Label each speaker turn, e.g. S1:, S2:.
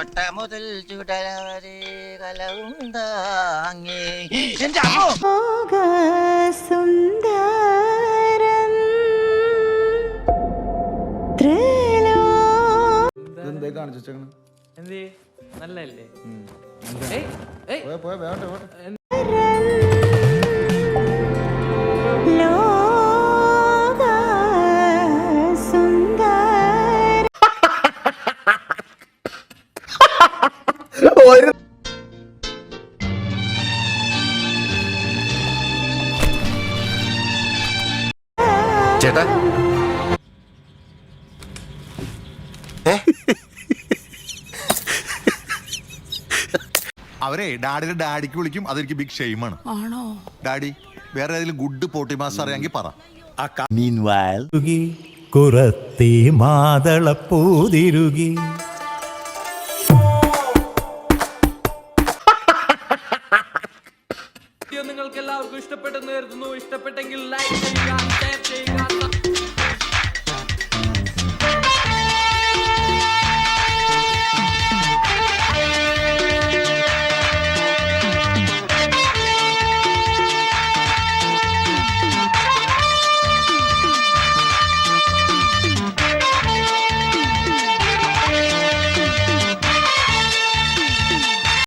S1: കട്ട മുതൽ ചുടലവരെ കലവും താങ്ങി. എന്റെ അമ്മോ!
S2: സുന്ദരം ത്രിലോ
S3: ഇതെന്തേ കാണിച്ചു വെച്ചേക്കണ്
S4: എന്തേ നല്ലല്ലേ ഏയ് ഏയ്.
S3: പോയ പോയ വേണ്ട വേണ്ട
S5: ചേട്ടാ.
S6: അവരെ ഡാഡിയുടെ ഡാഡിക്ക് വിളിക്കും അതെനിക്ക് ബിഗ് ഷെയിമാണ് ആണോ. ഡാഡി വേറെ ഏതെങ്കിലും ഗുഡ് പോട്ടി മാസ് അറിയാമെങ്കിൽ പറ.
S7: കുറത്തി മാതളപ്പൂതിരുകി.
S4: വീഡിയോ നിങ്ങൾക്ക് എല്ലാവർക്കും ഇഷ്ടപ്പെട്ടെന്ന് കരുതുന്നു. ഇഷ്ടപ്പെട്ടെങ്കിൽ ലൈക്ക് ചെയ്യുക.